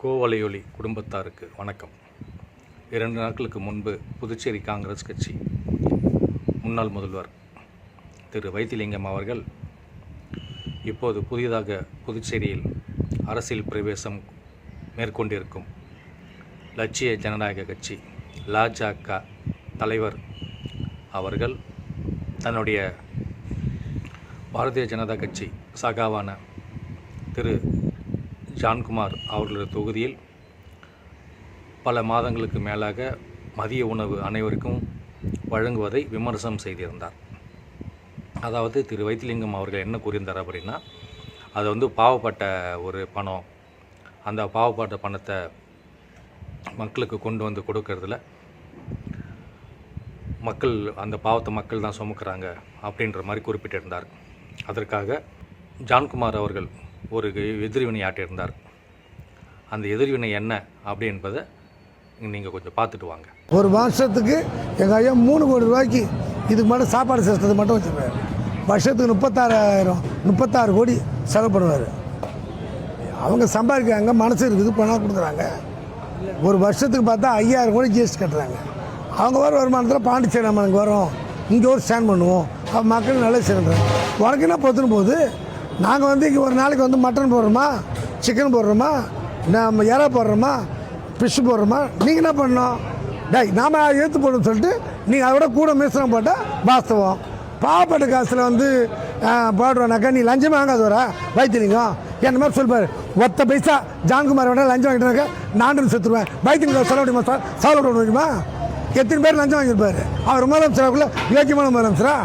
கோவலையொலி குடும்பத்தாருக்கு வணக்கம். இரண்டு நாட்களுக்கு முன்பு புதுச்சேரி காங்கிரஸ் கட்சி முன்னாள் முதல்வர் திரு வைத்திலிங்கம் அவர்கள் இப்போது புதிதாக புதுச்சேரியில் அரசியல் பிரவேசம் மேற்கொண்டிருக்கும் லட்சிய ஜனநாயக கட்சி லாஜக தலைவர் அவர்கள் தன்னுடைய பாரதிய ஜனதா கட்சி சகாவான திரு ஜான்குமார் அவர்களது தொகுதியில் பல மாதங்களுக்கு மேலாக மதிய உணவு அனைவருக்கும் வழங்குவதை விமர்சனம் செய்திருந்தார். அதாவது திரு வைத்திலிங்கம் அவர்கள் என்ன கூறியிருந்தார் அப்படின்னா அது வந்து பாவப்பட்ட ஒரு பணம். அந்த பாவப்பட்ட பணத்தை மக்களுக்கு கொண்டு வந்து கொடுக்கறதுல மக்கள் அந்த பாவத்தை மக்கள் தான் சுமக்கிறாங்க அப்படின்ற மாதிரி குறிப்பிட்டிருந்தார். அதற்காக ஜான்குமார் அவர்கள் ஒரு எதிர்வினை ஆட்டியிருந்தார் அந்த எதிர்வினை என்ன அப்படி என்பதை நீங்கள் கொஞ்சம் பார்த்துட்டு வாங்க. ஒரு வருஷத்துக்கு எங்கள் ஐயா மூணு கோடி ரூபாய்க்கு இதுக்கு மட்டும் சாப்பாடு சேர்த்தது மட்டும் வச்சுருவார் வருஷத்துக்கு முப்பத்தாறாயிரம் முப்பத்தாறு கோடி செலவு பண்ணுவார். அவங்க சம்பாதிக்கிறாங்க மனசு இருக்குது பணம் கொடுக்குறாங்க. ஒரு வருஷத்துக்கு பார்த்தா ஐயாயிரம் கோடி ஜிஎஸ்டி கட்டுறாங்க. அவங்க வர வருமானத்தில் பாண்டிச்சேரி நம்மளுக்கு வரும். இங்கே ஒரு ஸ்டாண்ட் பண்ணுவோம். அப்போ மக்கள் நல்லா சேர்ந்துறாங்க உனக்கு என்ன பொத்துன்னு போகுது நாங்கள் வந்து இங்கே ஒரு நாளைக்கு வந்து மட்டன் போடுறோமா? சிக்கன் போடுறோமா? நம்ம இறா போடுறோமா? ஃபிஷ் போடுறோமா? நீங்கள் என்ன பண்ணோம் டேய் நாம் ஏற்று போடணும்னு சொல்லிட்டு நீங்கள் அதை விட கூட மிஸ்ரம் போட்டால் வாஸ்தவம். பாவப்பட்ட காசில் வந்து போடுறோன்னாக்கா நீ லஞ்சம் வாங்காது வர வைத்திலிங்கம். என்ன மாதிரி சொல்லுவார் ஒத்த பைசா ஜான்குமார் வேணா லஞ்சம் வாங்கிட்டாக்க நானும் செத்துருவேன். வைத்திலிங்கம் சொல்ல முடியுமா சார்? சால்வ் முடியுமா? எத்தனை பேர் லஞ்சம் வாங்கியிருப்பார்? அவர் முதலமைச்சராக்குள்ள யோக்கியமான முதலமைச்சரா?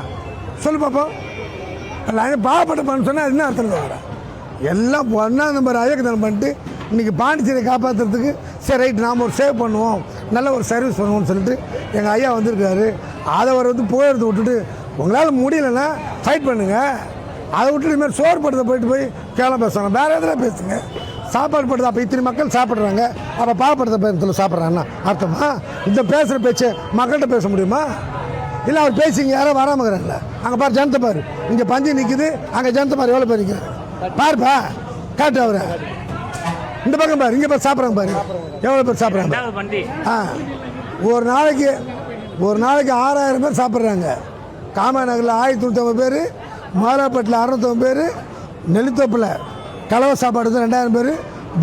சொல்லு பார்ப்போம் பாவப்பட்ட பணம் சொன்னால் என்ன அர்த்தம் சொல்கிறேன் எல்லாம் ஒன்றா நம்ம அயக்கத்தனம் பண்ணிட்டு இன்றைக்கி பாண்டிச்சேரியை காப்பாற்றுறதுக்கு சரி ரைட் நாம் ஒரு சேவ் பண்ணுவோம். நல்ல ஒரு சர்வீஸ் பண்ணுவோம்னு சொல்லிட்டு எங்கள் ஐயா வந்திருக்காரு. அதை அவர் வந்து புகழெடுத்து விட்டுட்டு உங்களால் முடியலன்னா ஃபைட் பண்ணுங்கள் அதை விட்டுட்டு இதுமாதிரி சோறு படுத்த போயிட்டு போய் கேவலம் பேசுவாங்க. வேறு எதில் பேசுங்க? சாப்பாடு படுத்து அப்போ இத்தனை மக்கள் சாப்பிட்றாங்க. அப்போ பாவப்படுத்த பேரத்தில் சாப்பிட்றாங்கன்னா அர்த்தமா? இந்த பேசுகிற பேச்சு மக்கள்கிட்ட பேச முடியுமா? இல்லை அவர் பேசிங்க யாரும் வராமல் இருக்கிறாங்களே அங்கே பாரு ஜனத்தை பாரு. இங்கே பஞ்சு நிற்குது அங்கே ஜனத்தை பாரு எவ்வளோ பேர் நிற்கிறாங்க பாருப்பா காட்டு அவரை. இந்த பக்கம் பாரு இங்கே பாரு சாப்பிட்றாங்க பாரு. எவ்வளோ பேர் சாப்பிட்றாங்க ஆ ஒரு நாளைக்கு ஒரு நாளைக்கு ஆறாயிரம் பேர் சாப்பிட்றாங்க. காமநகரில் ஆயிரத்தி நூற்றம்பது பேர் மாலாப்பட்டில் அறநூற்றம்பது பேர் நெல்லித்தோப்பில் கலவை சாப்பாடு வந்து ரெண்டாயிரம் பேர்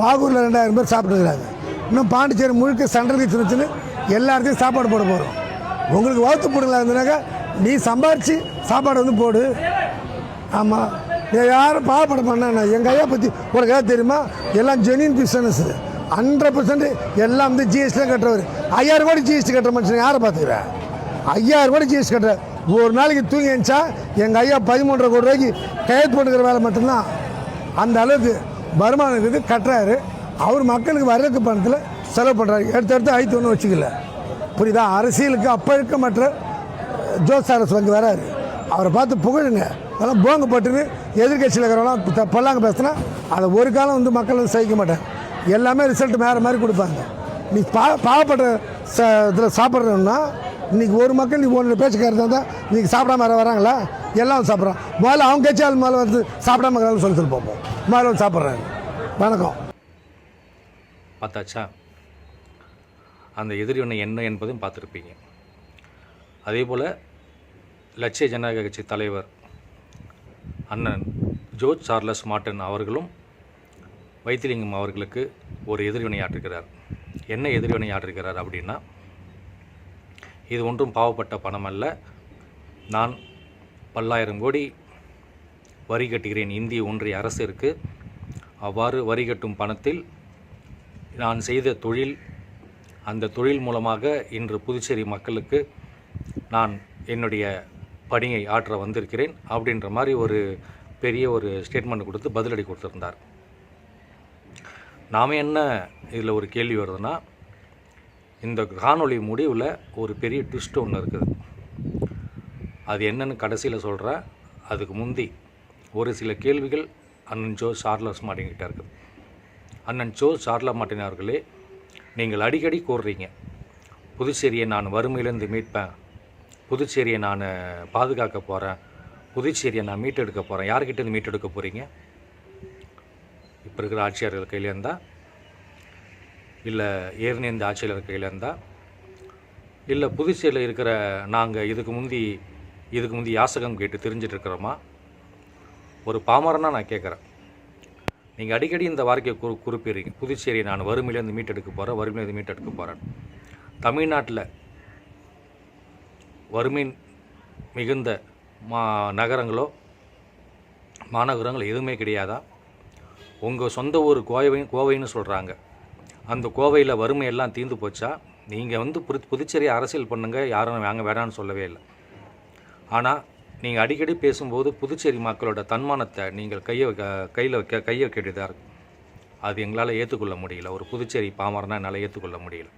பாகூரில் ரெண்டாயிரம் பேர் சாப்பிட்டுருக்குறாங்க இன்னும் பாண்டிச்சேரி முழுக்க சென்ட்ரலுக்கு சின்ன சின்ன எல்லா இடத்தையும் சாப்பாடு போட போகிறோம் உங்களுக்கு வாழ்த்து போடுங்களா இருந்தனாக்கா? நீ சம்பாரித்து சாப்பாடு வந்து போடு. ஆமாம் யாரும் பாவப்பட பண்ண எங்கள் ஐயா பற்றி உனக்கு ஏதாவது தெரியுமா? எல்லாம் ஜெனின் பிஸ்னஸ் ஹண்ட்ரட் பர்சன்ட் எல்லாம் வந்து ஜிஎஸ்டியாக கட்டுறவர். ஐயாயிரம் கோடி ஜிஎஸ்டி கட்டுற மனுஷன் யாரை பார்த்துக்கிறேன் ஐயாயிரம் கோடி ஜிஎஸ்டி கட்டுற. ஒரு நாளைக்கு தூங்கி எழுந்தா எங்கள் ஐயா பதிமூன்றரை கோடி ரூபாய்க்கு கையெழுத்து போட்டுக்கிற வேலை மட்டும்தான். அந்த அளவுக்கு வருமானம் இருக்குது கட்டுறாரு. அவர் மக்களுக்கு வர்றதுக்கு பணத்தில் செலவு பண்ணுறாரு எடுத்து எடுத்து ஐத்து ஒன்றும் வச்சுக்கல. புரியுதா? அரசியலுக்கு அப்போ இருக்க மற்ற ஜோஸ் அரசு வந்து வராரு. அவரை பார்த்து புகழுங்க. அதெல்லாம் போங்க போட்டுன்னு எதிர்கட்சியில் இருக்கிறவங்களாம் பொல்லாங்க பேசுனா அதை ஒரு காலம் வந்து மக்கள் வந்து சகிக்க மாட்டாங்க. எல்லாமே ரிசல்ட் வேறு மாதிரி கொடுப்பாங்க. நீ பா பாவப்பட்ட ச இதில் சாப்பிட்றோன்னா இன்றைக்கி ஒரு மக்கள் நீ ஒன்று பேச்சுக்காரதா இருந்தால் இன்றைக்கி சாப்பிடாம வர வராங்களா? எல்லாம் சாப்பிட்றான். முதல்ல அவங்க கட்சி முதல்ல வந்து சாப்பிடாம இருக்கிறாங்கன்னு சொல்லி சொல்லி பார்ப்போம் முதல்ல வந்து சாப்பிட்றாங்க வணக்கம். பார்த்தாச்சா? அந்த எதிர்வினை என்ன என்பதையும் பார்த்துருப்பீங்க. அதே போல் லட்சிய ஜனநாயக கட்சி தலைவர் அண்ணன் ஜோர்ஜ் சார்லஸ் மார்டன் அவர்களும் வைத்திலிங்கம் அவர்களுக்கு ஒரு எதிர்வினை ஆற்றுகிறார் என்ன எதிர்வினை ஆற்றுகிறார் அப்படின்னா இது ஒன்றும் பாவப்பட்ட பணம் அல்ல. நான் பல்லாயிரம் கோடி வரி கட்டுகிறேன். இந்திய ஒன்றிய அரசிற்கு அவ்வாறு வரி கட்டும் பணத்தில் நான் செய்த தொழில் அந்த தொழில் மூலமாக இன்று புதுச்சேரி மக்களுக்கு நான் என்னுடைய பணியை ஆற்ற வந்திருக்கிறேன் அப்படின்ற மாதிரி ஒரு பெரிய ஒரு ஸ்டேட்மெண்ட் கொடுத்து பதிலடி கொடுத்துருந்தார். நாம் என்ன இதில் ஒரு கேள்வி வருதுன்னா இந்த காணொளி முடிவில் ஒரு பெரிய ட்விஸ்ட் ஒன்று இருக்குது. அது என்னன்னு கடைசியில் சொல்கிறேன் அதுக்கு முந்தி ஒரு சில கேள்விகள் அண்ணன் ஜோ சார்லஸ் மாட்டிங்கிட்ட இருக்குது. அண்ணன் ஜோ சார்லா மாட்டினார்களே நீங்கள் அடிக்கடி கூறுறீங்க. புதுச்சேரியை நான் வறுமையிலேருந்து மீட்பேன். புதுச்சேரியை நான் பாதுகாக்க போகிறேன் புதுச்சேரியை நான் மீட்டெடுக்க போகிறேன் யார்கிட்டேருந்து மீட்டெடுக்க போகிறீங்க இப்போ இருக்கிற ஆட்சியாளர்கள் கையிலே இருந்தால் இல்லை ஏற்கனவே இந்த ஆட்சியாளர் இருக்கையில் இருந்தால் இல்லை புதுச்சேரியில் இருக்கிற நாங்கள் இதுக்கு முந்தி இதுக்கு முந்தி யாசகம் கேட்டு தெரிஞ்சிட்ருக்கிறோமா ஒரு பாமரனா நான் கேட்குறேன் நீங்கள் அடிக்கடி இந்த வார்த்தையை குறி குறிப்பிடுறீங்க. புதுச்சேரி நான் வறுமையிலேருந்து மீட்டெடுக்க போகிறேன் வறுமையிலேருந்து மீட்டெடுக்க போகிறேன் தமிழ்நாட்டில் வறுமை மிகுந்த மா நகரங்களோ மாநகரங்களோ எதுவுமே கிடையாதா? உங்கள் சொந்த ஊர் கோவை கோவைன்னு சொல்கிறாங்க அந்த கோவையில் வறுமை எல்லாம் தீர்ந்து போச்சா? நீங்கள் வந்து புது புதுச்சேரி அரசியல் பண்ணுங்கள் யாரும் வாங்க வேணான்னு சொல்லவே இல்லை. ஆனால் நீங்கள் அடிக்கடி பேசும்போது புதுச்சேரி மக்களோட தன்மானத்தை நீங்கள் கையை கையில் வைக்க கையை வைக்கக்கூடியதாக இருக்கும் அது எங்களால் ஏற்றுக்கொள்ள முடியல. ஒரு புதுச்சேரி பாமரனா என்னால் ஏற்றுக்கொள்ள முடியல.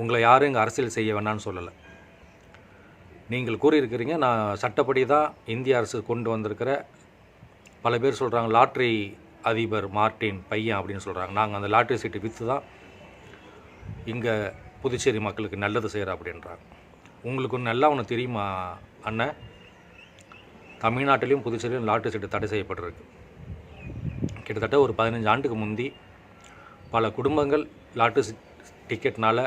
உங்களை யாரும் இங்கே அரசியல் செய்ய வேணாம்னு சொல்லலை. நீங்கள் கூறியிருக்கிறீங்க நான் சட்டப்படி தான் இந்திய அரசு கொண்டு வந்திருக்கிற. பல பேர் சொல்கிறாங்க லாட்ரி அதிபர் மார்ட்டின் பையன் அப்படின்னு சொல்கிறாங்க நாங்கள் அந்த லாட்ரி சீட்டு விற்று தான் இங்கே புதுச்சேரி மக்களுக்கு நல்லது செய்கிறோம் அப்படின்றாங்க உங்களுக்கு நல்லா ஒன்று தெரியுமா அண்ணன் தமிழ்நாட்டிலையும் புதுச்சேரியிலும் லாட்டரி சீட்டு தடை செய்யப்பட்டிருக்கு. கிட்டத்தட்ட ஒரு பதினஞ்சு ஆண்டுக்கு முந்தி பல குடும்பங்கள் லாட்டரி டிக்கெட்னால்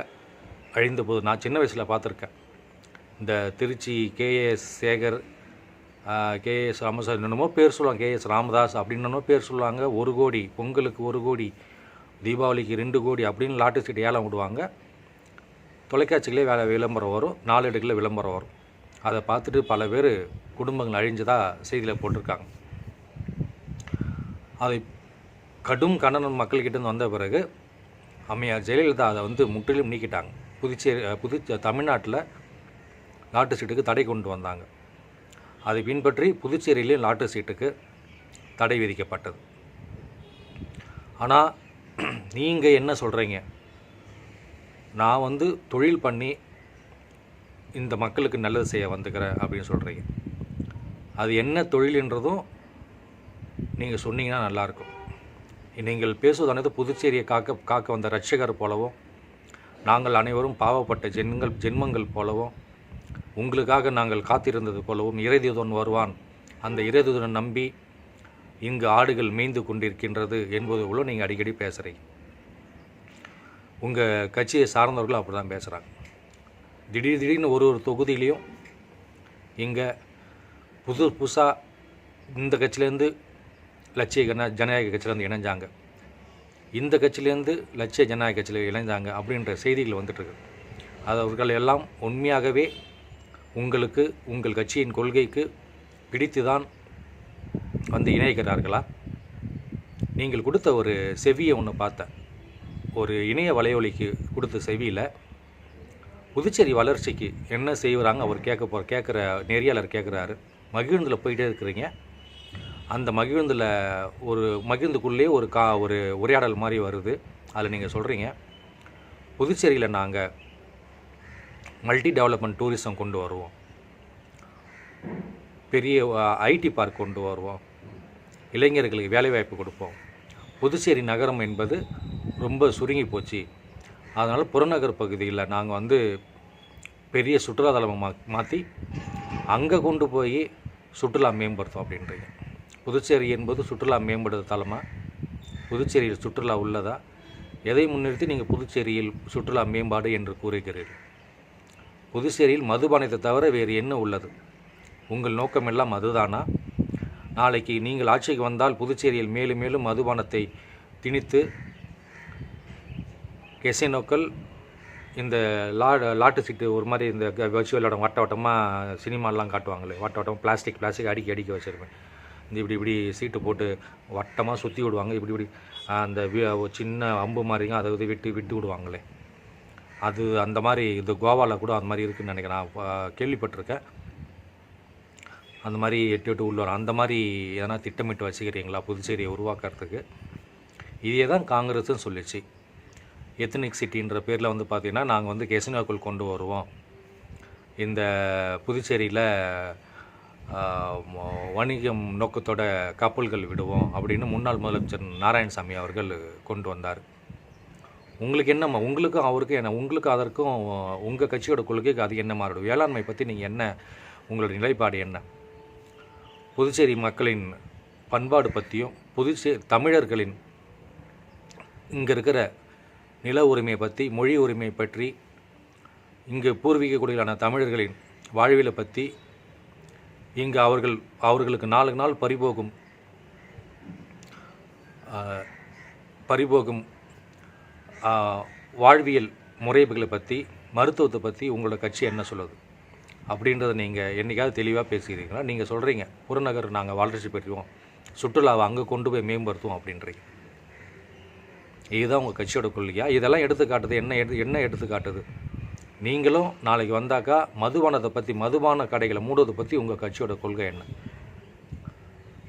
அழிந்த போது நான் சின்ன வயசில் பார்த்துருக்கேன். இந்த Tiruchi K A S Sekar K S Ramadas என்னென்னமோ பேர் சொல்லுவாங்க. கேஎஸ் ராமதாஸ் அப்படின்னு பேர் சொல்லுவாங்க. ஒரு கோடி பொங்கலுக்கு ஒரு கோடி தீபாவளிக்கு ரெண்டு கோடி அப்படின்னு லாட்டரி சீட்டு ஏலம் விடுவாங்க. தொலைக்காட்சிகளே வேலை விளம்பரம் வரும் நாளேடுகளில் விளம்பரம் வரும். அதை பார்த்துட்டு பல பேர் குடும்பங்கள் அழிஞ்சதாக செய்தியில் போட்டிருக்காங்க. அதை கடும் கண்டனம் மக்கள்கிட்ட வந்த பிறகு அம்மையார் ஜெயலலிதா அதை வந்து முற்றிலும் நீக்கிட்டாங்க. புதுச்சேரி புது தமிழ்நாட்டில் லாட்டு சீட்டுக்கு தடை கொண்டு வந்தாங்க. அதை பின்பற்றி புதுச்சேரியிலையும் லாட்டு சீட்டுக்கு தடை விதிக்கப்பட்டது. ஆனால் நீங்கள் என்ன சொல்கிறீங்க நான் வந்து தொழில் பண்ணி இந்த மக்களுக்கு நல்லது செய்ய வந்துக்கிறேன் அப்படின்னு சொல்கிறீங்க அது என்ன தொழில்ன்றதும் நீங்கள் சொன்னீங்கன்னா நல்லாயிருக்கும். நீங்கள் பேசுவது அனைத்து புதுச்சேரியை காக்க காக்க வந்த ரட்சகர் போலவும் நாங்கள் அனைவரும் பாவப்பட்ட ஜென்மங்கள் ஜென்மங்கள் போலவும் உங்களுக்காக நாங்கள் காத்திருந்தது போலவும் இறைதியுதன் வருவான். அந்த இறைதியுதனை நம்பி இங்கு ஆடுகள் மேய்ந்து கொண்டிருக்கின்றது என்பது போல நீங்கள் அடிக்கடி பேசுகிறீங்க உங்கள் கட்சியை சார்ந்தவர்களும் அப்படி தான் பேசுகிறாங்க திடீர் திடீர்னு ஒரு ஒரு தொகுதியிலையும் இங்கே புது புதுசாக இந்த கட்சியிலேருந்து லட்சிய கன ஜனநாயக கட்சியிலேருந்து இணைஞ்சாங்க. இந்த கட்சியிலேருந்து லட்சிய ஜனநாயக கட்சியில் இணைஞ்சாங்க அப்படின்ற செய்திகள் வந்துட்டுருக்கு அது அவர்கள் எல்லாம் உண்மையாகவே உங்களுக்கு உங்கள் கட்சியின் கொள்கைக்கு பிடித்து தான் வந்து இணைகிறார்களா? நீங்கள் கொடுத்த ஒரு செவியை ஒன்று பார்த்தேன். ஒரு இணைய வலையொலிக்கு கொடுத்த செவியில் புதுச்சேரி வளர்ச்சிக்கு என்ன செய்கிறாங்க அவர் கேட்க போகிற கேட்குற நெறியாளர் கேட்குறாரு. மகிழ்ந்தில் போயிட்டே இருக்கிறீங்க. அந்த மகிழ்ந்தில் ஒரு மகிழ்ந்துக்குள்ளே ஒரு கா ஒரு உரையாடல் மாதிரி வருது. அதில் நீங்கள் சொல்கிறீங்க புதுச்சேரியில் நாங்கள் மல்டி டெவலப்மெண்ட் டூரிசம் கொண்டு வருவோம். பெரிய ஐடி பார்க் கொண்டு வருவோம். இளைஞர்களுக்கு வேலைவாய்ப்பு கொடுப்போம். புதுச்சேரி நகரம் என்பது ரொம்ப சுருங்கி போச்சு. அதனால் புறநகர் பகுதியில் நாங்கள் வந்து பெரிய சுற்றுலாத்தலமாக மா மாற்றி அங்கே கொண்டு போய் சுற்றுலா மேம்படுத்தும் அப்படின்றீங்க. புதுச்சேரி என்பது சுற்றுலா மேம்படுத்த தலமாக புதுச்சேரியில் சுற்றுலா உள்ளதா? எதை முன்னிறுத்தி நீங்கள் புதுச்சேரியில் சுற்றுலா மேம்பாடு என்று கூறுகிறீர்கள்? புதுச்சேரியில் மதுபானத்தை தவிர வேறு என்ன உள்ளது? உங்கள் நோக்கமெல்லாம் அதுதானா? நாளைக்கு நீங்கள் ஆட்சிக்கு வந்தால் புதுச்சேரியில் மேலும் மேலும் மதுபானத்தை திணித்து கெசினோக்கள் இந்த லா லாட்டு சீட்டு ஒரு மாதிரி இந்த க- வச்சு விளாடும் வட்ட வட்டமாக சினிமாலாம் காட்டுவாங்களே. வட்ட வட்டம் பிளாஸ்டிக் பிளாஸ்டிக் அடிக்க அடிக்க வச்சுருப்பேன். இந்த இப்படி இப்படி சீட்டு போட்டு வட்டமாக சுற்றி விடுவாங்க. இப்படி இப்படி அந்த ஒரு சின்ன அம்பு மாதிரிங்க அதை வந்து விட்டு விட்டு விடுவாங்களே. அது அந்த மாதிரி இது கோவாவில் கூட அந்த மாதிரி இருக்குன்னு நினைக்கிறேன். நான் கேள்விப்பட்டிருக்கேன். அந்த மாதிரி எட்டு எட்டு உள்ள அந்த மாதிரி எதனா திட்டமிட்டு வச்சுக்கிறீங்களா? புதுச்சேரியை உருவாக்குறதுக்கு. இதே தான் காங்கிரஸும் சொல்லிச்சு. எத்தனிக் சிட்டின்ற பேரில் வந்து பார்த்திங்கன்னா நாங்கள் வந்து கெசினோக்கள் கொண்டு வருவோம். இந்த புதுச்சேரியில் வணிகம் நோக்கத்தோட கப்பல்கள் விடுவோம் அப்படின்னு முன்னாள் முதலமைச்சர் நாராயணசாமி அவர்கள் கொண்டு வந்தார். உங்களுக்கு என்னம்மா உங்களுக்கும் அவருக்கும் என்ன உங்களுக்கும் அதற்கும் உங்கள் கட்சியோட கொள்கைக்கு அது என்ன மாறிடும்? வேளாண்மை பற்றி நீங்கள் என்ன உங்களோட நிலைப்பாடு என்ன? புதுச்சேரி மக்களின் பண்பாடு பற்றியும் புதுச்சேரி தமிழர்களின் இங்கே இருக்கிற நில உரிமையை பற்றி மொழி உரிமை பற்றி இங்கு பூர்வீக குடிகளான தமிழர்களின் வாழ்வியலை பற்றி இங்கு அவர்கள் அவர்களுக்கு நாளுக்கு நாள் பறிபோகும் பறிபோகும் வாழ்வியல் முறைகளை பற்றி மருத்துவத்தை பற்றி உங்களோட கட்சி என்ன சொல்லுது? அப்படின்றத நீங்கள் என்றைக்காவது தெளிவாக பேசுகிறீங்களா நீங்கள் சொல்கிறீங்க புறநகர் நாங்கள் வளர்ச்சி பெறுவோம் சுற்றுலாவை அங்கே கொண்டு போய் மேம்படுத்துவோம் அப்படின்றீங்க. இதுதான் உங்கள் கட்சியோட கொள்கையா? இதெல்லாம் எடுத்து காட்டுது என்ன எடுத்து என்ன எடுத்து காட்டுது நீங்களும் நாளைக்கு வந்தாக்கா மதுபானத்தை பற்றி மதுபான கடைகளை மூடுவதை பற்றி உங்கள் கட்சியோட கொள்கை என்ன?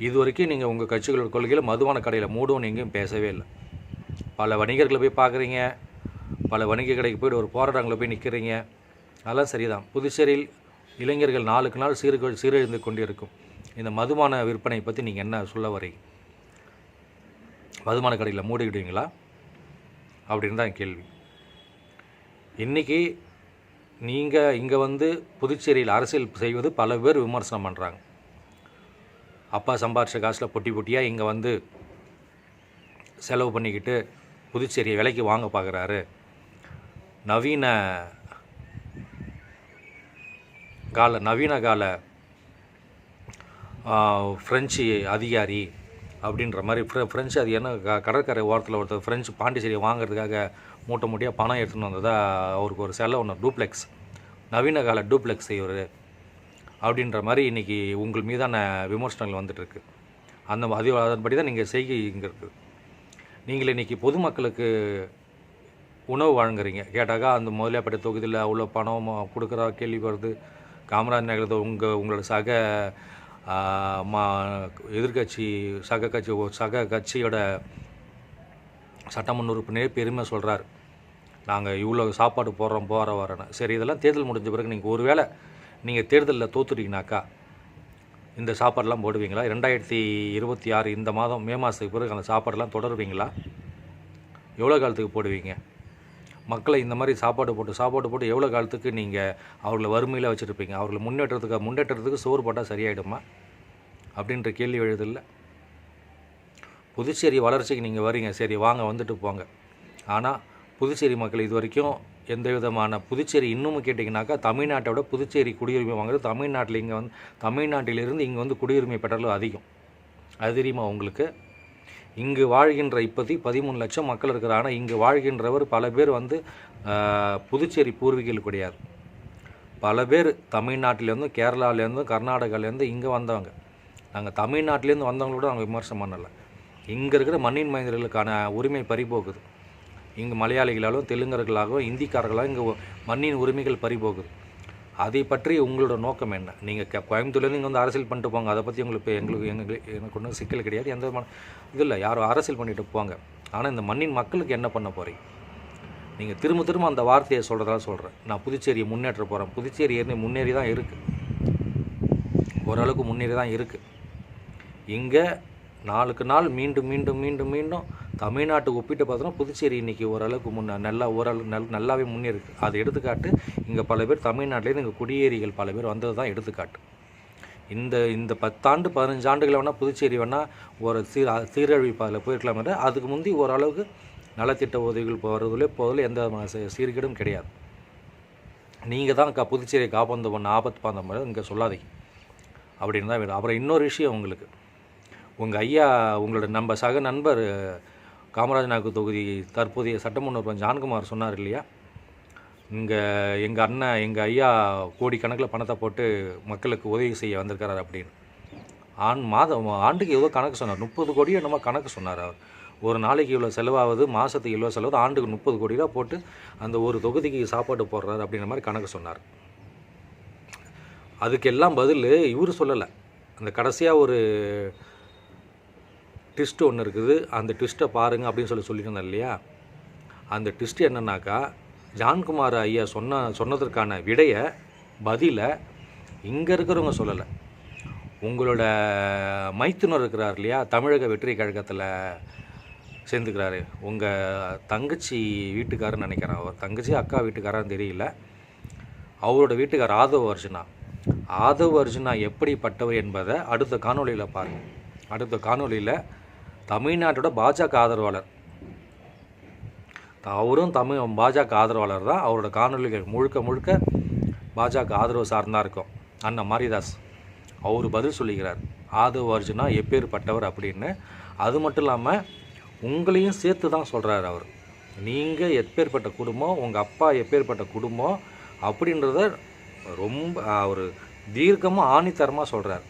இது வரைக்கும் நீங்கள் உங்கள் கட்சிகளோட கொள்கையில் மதுபான கடையில் மூடுவோம் எங்கேயும் பேசவே இல்லை. பல வணிகர்களை போய் பார்க்குறீங்க. பல வணிக கடைக்கு போய்ட்டு ஒரு போராட்டங்களை போய் நிற்கிறீங்க அதெல்லாம் சரிதான். புதுச்சேரியில் இளைஞர்கள் நாளுக்கு நாள் சீர் சீரழிந்து கொண்டிருக்கும். இந்த மதுபான விற்பனை பற்றி நீங்கள் என்ன சொல்ல வரீங்க மதுபான கடையில் மூடிக்கிடுவீங்களா? அப்படின்னு தான் கேள்வி. இன்றைக்கி நீங்கள் இங்கே வந்து புதுச்சேரியில் அரசியல் செய்வது பல பேர் விமர்சனம் பண்ணுறாங்க அப்பா சம்பாரிச்ச காசில் பொட்டி பொட்டியாக இங்கே வந்து செலவு பண்ணிக்கிட்டு புதுச்சேரியை விலைக்கு வாங்க பார்க்குறாரு நவீன கால நவீன கால ஃப்ரெஞ்சு அதிகாரி அப்படின்ற மாதிரி ஃப்ரெ ஃப்ரெஞ்சு அது என்ன க கடற்கரை ஓரத்தில் ஒருத்தர் ஃப்ரெஞ்சு பாண்டிச்சேரியை வாங்குறதுக்காக மூட்டை மூட்டையாக பணம் எடுத்துன்னு வந்ததா அவருக்கு ஒரு செலவு ஒன்று டூப்ளெக்ஸ் நவீன கால டூப்ளெக்ஸ் இவர். அப்படின்ற மாதிரி இன்றைக்கி உங்கள் மீதான விமர்சனங்கள் வந்துட்டுருக்கு. அந்த அது அதன்படி தான் நீங்கள் செய்கை இங்கே இருக்குது நீங்கள் இன்றைக்கி பொதுமக்களுக்கு உணவு வழங்குறீங்க. கேட்டாக்கா அந்த முதலியாப்பட்ட தொகுதியில் அவ்வளோ பணம் கொடுக்குறா கேள்வி வருது காமராஜ் நகரத்தில் உங்கள் உங்களோட சக மா எதிர்க்கட்சி சக கட்சி சக கட்சியோட சட்டமன்ற உறுப்பினரே பெருமை சொல்கிறார் நாங்கள் இவ்வளோ சாப்பாடு போடுறோம் போகிற வரேன்னு. சரி இதெல்லாம் தேர்தல் முடிஞ்ச பிறகு நீங்கள் ஒருவேளை நீங்கள் தேர்தலில் தோத்துட்டீங்கனாக்கா இந்த சாப்பாடெல்லாம் போடுவீங்களா? ரெண்டாயிரத்தி இருபத்தி ஆறு இந்த மாதம் மே மாதத்துக்கு பிறகு அந்த சாப்பாடெல்லாம் தொடருவீங்களா? எவ்வளோ காலத்துக்கு போடுவீங்க? மக்களை இந்த மாதிரி சாப்பாடு போட்டு சாப்பாடு போட்டு எவ்வளோ காலத்துக்கு நீங்கள் அவர்களை வறுமையில் வச்சுருப்பீங்க? அவர்களை முன்னேற்றத்துக்கு முன்னேற்றத்துக்கு சோறு போட்டால் சரியாயிடுமா? அப்படின்ற கேள்வி எழுதில்ல புதுச்சேரி வளர்ச்சிக்கு நீங்கள் வரீங்க. சரி வாங்க வந்துட்டு போங்க. ஆனால் புதுச்சேரி மக்கள் இது வரைக்கும் எந்த விதமான புதுச்சேரி இன்னமும் கேட்டிங்கனாக்கா தமிழ்நாட்டை விட புதுச்சேரி குடியுரிமை வாங்குறது தமிழ்நாட்டில் இங்கே வந்து தமிழ்நாட்டிலிருந்து இங்கே வந்து குடியுரிமை பெற்றலும் அதிகம். அது தெரியுமா உங்களுக்கு? இங்கு வாழ்கின்ற இப்போதி பதிமூணு லட்சம் மக்கள் இருக்கிறார் ஆனால் இங்கு வாழ்கின்றவர் பல பேர் வந்து புதுச்சேரி பூர்வீகள் கிடையாது பல பேர் தமிழ்நாட்டிலேருந்தும் கேரளாவிலேருந்தும் கர்நாடகாலேருந்து இங்கே வந்தவங்க. நாங்கள் தமிழ்நாட்டிலேருந்து வந்தவங்களோட நாங்கள் விமர்சனம் பண்ணலை. இங்கே இருக்கிற மண்ணின் மனிதர்களுக்கான உரிமை பறிபோகுது. இங்கே மலையாளிகளாலும் தெலுங்கர்களாகவும் இந்திக்காரர்களாகவும் இங்கே மண்ணின் உரிமைகள் பறிபோகுது. அதை பற்றி உங்களோட நோக்கம் என்ன? நீங்கள் கோயம்புத்தூர்லேருந்து இங்கே வந்து அரசியல் பண்ணிட்டு போங்க. அதை பற்றி உங்களுக்கு இப்போ எங்களுக்கு எங்களுக்கு எனக்கு ஒன்றும் சிக்கல் கிடையாது. எந்த விதமான இது இல்லை யாரும் அரசியல் பண்ணிட்டு போங்க. ஆனால் இந்த மண்ணின் மக்களுக்கு என்ன பண்ண போகிறீங்க நீங்கள் திரும்ப திரும்ப அந்த வார்த்தையை சொல்கிறதால சொல்கிறேன் நான் புதுச்சேரியை முன்னேற்ற போகிறேன் புதுச்சேரி ஏற்கனவே முன்னேறி தான் இருக்குது ஓரளவுக்கு முன்னேறி தான் இருக்குது இங்கே நாளுக்கு நாள் மீண்டும் மீண்டும் மீண்டும் மீண்டும் தமிழ்நாட்டுக்கு ஒப்பிட்டு பார்த்தோன்னா புதுச்சேரி இன்றைக்கி ஓரளவுக்கு முன்ன நல்லா ஓரளவு நல் நல்லாவே முன்னேறிருக்கு அது எடுத்துக்காட்டு இங்கே பல பேர் தமிழ்நாட்டிலேருந்து இங்கே குடியேறிகள் பல பேர் வந்தது தான் எடுத்துக்காட்டு. இந்த இந்த பத்தாண்டு பதினஞ்சு ஆண்டுகளை வேணால் புதுச்சேரி வேணால் ஒரு சீர் சீரழிப்பாதில் போயிருக்கலாமே அதுக்கு முந்தி ஓரளவுக்கு நலத்திட்ட உதவிகள் போகிறதுல போதில் எந்த சீர்கேடும் கிடையாது. நீங்கள் தான் கா புதுச்சேரியை காப்பாந்து பண்ண ஆபத்து பாந்த மாதிரி இங்கே சொல்லாதீங்க. அப்படின்னு தான் வேணும். அப்புறம் இன்னொரு விஷயம் உங்களுக்கு. உங்கள் ஐயா உங்களோட நம்ம சக நண்பர் காமராஜ் நாயக்கு தொகுதி தற்போதைய சட்டமன்ற உறுப்பினர் ஜான்குமார் சொன்னார் இல்லையா? இங்கே எங்கள் அண்ணன் எங்கள் ஐயா கோடிக்கணக்கில் பணத்தை போட்டு மக்களுக்கு உதவி செய்ய வந்திருக்கிறார் அப்படின்னு. ஆண் மாதம் ஆண்டுக்கு ஏதோ கணக்கு சொன்னார். முப்பது கோடி என்னமோ கணக்கு சொன்னார் அவர். ஒரு நாளைக்கு இவ்வளோ செலவாகுது மாதத்துக்கு இவ்வளோ செலவு ஆண்டுக்கு முப்பது கோடி ரூபா போட்டு அந்த ஒரு தொகுதிக்கு சாப்பாடு போடுறாரு அப்படின்ற மாதிரி கணக்கு சொன்னார். அதுக்கெல்லாம் பதில் இவர் சொல்லலை. அந்த கடைசியாக ஒரு ட்விஸ்ட்டு ஒன்று இருக்குது. அந்த ட்விஸ்ட்டை பாருங்கள் அப்படின்னு சொல்லி சொல்லியிருந்தேன் இல்லையா? அந்த ட்விஸ்ட் என்னன்னாக்கா ஜான்குமார் ஐயா சொன்ன சொன்னதற்கான விடையை பதிலை இங்கே இருக்கிறவங்க சொல்லலை. உங்களோட மைத்துனர் இருக்கிறார் இல்லையா? தமிழக வெற்றி கழகத்தில் சேர்ந்துக்கிறாரு. உங்கள் தங்கச்சி வீட்டுக்காரன்னு நினைக்கிறேன் அவர். தங்கச்சி அக்கா வீட்டுக்காரன்னு தெரியல. அவரோட வீட்டுக்கார் ஆதவ அர்ஜுனா. ஆதவ அர்ஜுனா எப்படிப்பட்டவர் என்பதை அடுத்த காணொலியில் பாருங்கள் அடுத்த காணொலியில் தமிழ்நாட்டோட பாஜக ஆதரவாளர். அவரும் தமிழ் பாஜக ஆதரவாளர் தான். அவரோட காணொலிகள் முழுக்க முழுக்க பாஜக ஆதரவு சார்ந்தா இருக்கும். அண்ணன் மாரிதாஸ் அவர் பதில் சொல்லிக்கிறார். ஆதவ அர்ஜுனா எப்பேற்பட்டவர்? அப்படின்னு. அது மட்டும் இல்லாமல் உங்களையும் சேர்த்து தான் சொல்கிறார் அவர். நீங்கள் எப்பேற்பட்ட குடும்பம் உங்கள் அப்பா எப்பேற்பட்ட குடும்பம்? அப்படின்றத ரொம்ப அவர் தீர்க்கமாக ஆணித்தரமாக சொல்கிறார்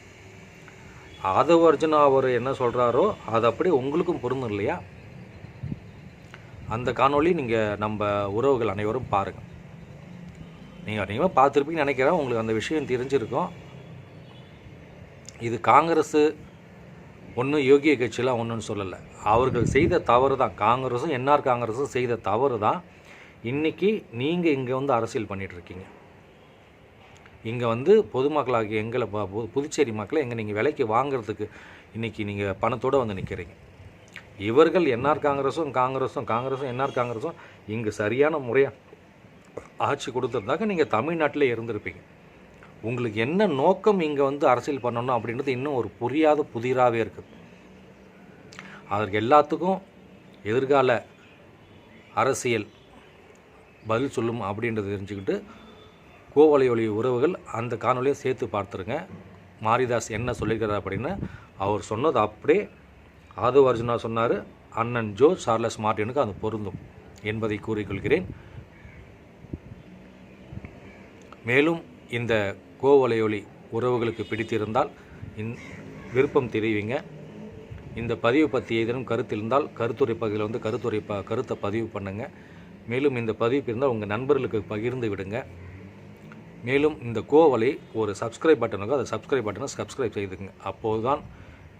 ஆதவ அர்ஜுனா அவர் என்ன சொல்கிறாரோ அது அப்படியே உங்களுக்கும் பொருந்தும் இல்லையா? அந்த காணொளி நீங்கள் நம்ம உறவுகள் அனைவரும் பாருங்கள் நீங்கள் அதிகமாக பார்த்துருப்பீங்கன்னு நினைக்கிறேன். உங்களுக்கு அந்த விஷயம் தெரிஞ்சிருக்கும். இது காங்கிரஸு ஒன்றும் யோகிய கட்சியெலாம் ஒன்றுன்னு சொல்லலை. அவர்கள் செய்த தவறு தான். காங்கிரஸும் என்ஆர் காங்கிரஸும் செய்த தவறு தான். இன்றைக்கி நீங்கள் இங்கே வந்து அரசியல் பண்ணிகிட்ருக்கீங்க இங்கே வந்து பொதுமக்களாகிய எங்களை ப- புதுச்சேரி மக்களை எங்கே நீங்கள் விலைக்கு வாங்குறதுக்கு இன்றைக்கி நீங்கள் பணத்தோடு வந்து நிற்கிறீங்க இவர்கள் என்ஆர் காங்கிரஸும் காங்கிரஸும் காங்கிரஸும் என்ஆர் காங்கிரஸும் இங்கே சரியான முறையாக ஆட்சி கொடுத்துருந்தாக்க நீங்கள் தமிழ்நாட்டிலே இருந்திருப்பீங்க. உங்களுக்கு என்ன நோக்கம் இங்கே வந்து அரசியல் பண்ணணும் அப்படின்றது இன்னும் ஒரு புரியாத புதிராகவே இருக்குது அதற்கு எல்லாத்துக்கும் எதிர்கால அரசியல் பதில் சொல்லும் அப்படின்றத தெரிஞ்சுக்கிட்டு கோவலையொலி உறவுகள் அந்த காணொலியை சேர்த்து பார்த்துருங்க. மாரிதாஸ் என்ன சொல்லியிருக்கிறார் அப்படின்னு அவர் சொன்னது அப்படியே ஆதவ அர்ஜுனா சொன்னார் அண்ணன் ஜோ சார்லஸ் மார்டினுக்கு அது பொருந்தும் என்பதை கூறிக்கொள்கிறேன். மேலும் இந்த கோவலையொலி உறவுகளுக்கு பிடித்திருந்தால் இன் விருப்பம் தெரிவிங்க. இந்த பதிவு பற்றி ஏதேனும் கருத்து இருந்தால் கருத்துரை பகுதியில் வந்து கருத்துரை ப கருத்தை பதிவு பண்ணுங்கள் மேலும் இந்த பதிவு இருந்தால் உங்கள் நண்பர்களுக்கு பகிர்ந்து விடுங்கள் மேலும் இந்த கோவலை ஒரு சப்ஸ்கிரைப் பட்டனுக்கு அதை சப்ஸ்கிரைப் பட்டனை சப்ஸ்கிரைப் செய்துங்க அப்போது தான்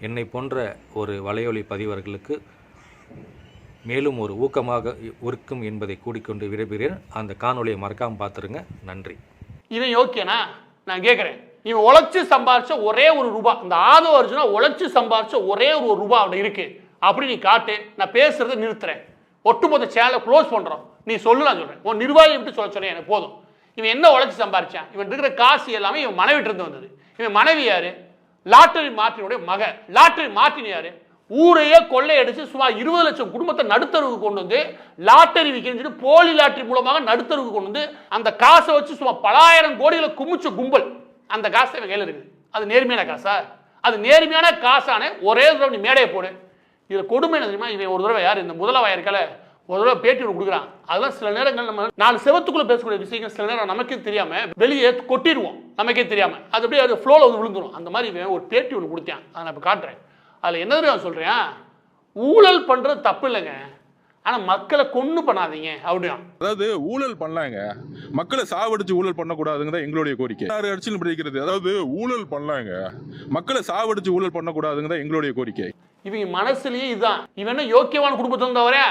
என்னை போன்ற ஒரு வலையொலி பதிவர்களுக்கு மேலும் ஒரு ஊக்கமாக இருக்கும் என்பதை கூடிக்கொண்டு விடைபெறுகிறேன். அந்த காணொலியை மறக்காமல் பார்த்துருங்க. நன்றி. இவன் ஓகேனா நான் கேட்குறேன் இவன் உழைச்சி சம்பாரிச்ச ஒரே ஒரு ரூபா இந்த ஆதவ அர்ஜுனா உழைச்சி சம்பாரிச்ச ஒரே ஒரு ரூபா அவன் இருக்கு. அப்படி நீ காட்டு நான் பேசுறதை நிறுத்துறேன். ஒட்டுமொத்த சேனலை க்ளோஸ் பண்ணுறோம் நீ சொல்லு நான் உன் நிர்வாகி எப்படி சொல்ல சொன்னேன் எனக்கு போதும். இவன் என்ன உழைச்சி சம்பாரிச்சான்? இவன் இருக்கிற காசு எல்லாமே இவன் மனைவிட்டு இருந்து வந்தது. இவன் மனைவி யாரு? லாட்டரி மார்ட்டினுடைய மக லாட்டரி மார்ட்டின் யாரு? ஊரையே கொள்ளையடிச்சு சுமார் இருபது லட்சம் குடும்பத்தை நடுத்தருவுக்கு கொண்டு வந்து லாட்டரி விற்கிறேன்னு போலி லாட்டரி மூலமாக நடுத்தருவுக்கு கொண்டு வந்து அந்த காசை வச்சு சுமார் பலாயிரம் கோடிகளை குமிச்ச கும்பல். அந்த காசை இவன் கையில் இருக்குது. அது நேர்மையான காசா? அது நேர்மையான காசான ஒரே தடவை நீ மேடையை போடு. இதில் கொடுமை என்ன தெரியுமா? இவன் ஒரு தடவை யார்? இந்த முதலவாய் இருக்கல. ஒரு தடவை பேட்டி ஒன்று கொடுக்குறான். அதெல்லாம் சில நேரங்கள் நம்ம நாலு செவத்துக்குள்ள பேசக்கூடிய விஷயங்கள் சில நேரம் நமக்கே தெரியாம வெளியே கொட்டிடுவோம். நமக்கே தெரியாம. அது அப்படியே அது ஃப்ளோவில் வந்து விழுந்துரும். அந்த மாதிரி இவன் ஒரு பேட்டி ஒன்று கொடுத்தான். அதை நான் இப்போ காட்டுறேன். அதில் என்ன தெரியுமா சொல்கிறேன் ஊழல் பண்ணுறது தப்பு இல்லைங்க. ஆனால் மக்களை கொன்று பண்ணாதீங்க. அப்படியா? அதாவது ஊழல் பண்ணலாங்க மக்களை சாவடிச்சு ஊழல் பண்ணக்கூடாதுங்க தான் எங்களுடைய கோரிக்கை. யாரு அடிச்சு படிக்கிறது? அதாவது ஊழல் பண்ணலாங்க மக்களை சாவடிச்சு ஊழல் பண்ணக்கூடாதுங்க தான் எங்களுடைய கோரிக்கை. இவங்க மனசுலயே இதுதான் இவன் என்ன யோக்கியமான குடும்பத்தை வந்தவரே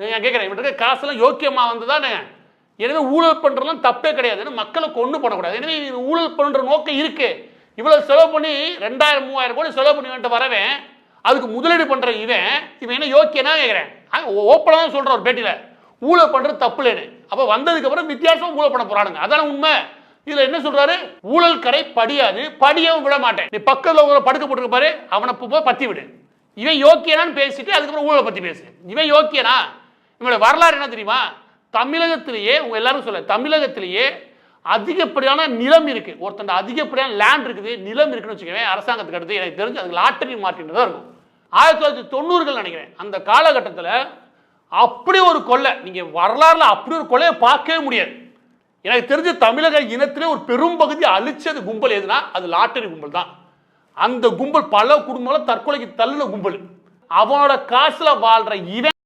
நான் கேட்குறேன் இவன் இருக்க காசெல்லாம் வந்து தானே எனவே ஊழல் பண்ணுறதுலாம் தப்பே கிடையாது. ஏன்னா மக்களை கொண்டு பண்ணக்கூடாது எனவே இது ஊழல் பண்ணுற நோக்கம் இருக்குது இவ்வளோ செலவு பண்ணி ரெண்டாயிரம் மூவாயிரம் கோடி செலவு பண்ணி வந்துட்டு வரவன் அதுக்கு முதலீடு பண்ணுற இவன் இவன் என்ன யோக்கியனா கேட்குறேன். ஓப்பனாக தான் சொல்ற ஒரு பேட்டியில். ஊழல் பண்ணுறது தப்பு இல்லைன்னு அப்போ வந்ததுக்கப்புறம் வித்தியாசம் ஊழல் பண்ண போகிறானுங்க அதான உண்மை? இதில் என்ன சொல்கிறாரு ஊழல் கரை படியாது. படியவும் விட மாட்டேன். நீ பக்கத்தில் உங்களை படுக்க போட்டுக்க பாரு அவனை போய் பற்றி விடு. இவன் யோக்கியனான்னு பேசிட்டு அதுக்கப்புறம் ஊழலை பற்றி பேசு. இவன் யோக்கியனா? இவனோட வரலாறு என்ன தெரியுமா? தமிழகத்திலேயே உங்க எல்லாரும் சொல்ல தமிழகத்திலேயே அதிகப்படியான நிலம் இருக்கு. ஒருத்தன் அதிகப்படியான லேண்ட் இருக்குது நிலம் இருக்குன்னு வச்சுக்கவே அரசாங்கத்துக்கு அடுத்து எனக்கு தெரிஞ்சு அதுக்கு லாட்டரி மார்க்கெட் தான் இருக்கும். ஆயிரத்தி தொள்ளாயிரத்தி தொண்ணூறுகள் நினைக்கிறேன். அந்த காலகட்டத்தில் அப்படி ஒரு கொள்ளை நீங்கள் வரலாறுல அப்படி ஒரு கொள்ளையை பார்க்கவே முடியாது. எனக்கு தெரிஞ்ச தமிழக இனத்திலே ஒரு பெரும் பகுதி அழிச்சது கும்பல் எதுனா அது லாட்டரி கும்பல் தான். அந்த கும்பல் பல குடும்பங்களும் தற்கொலைக்கு தள்ளுன கும்பல். அவனோட காசில் வாழ்கிற இவன்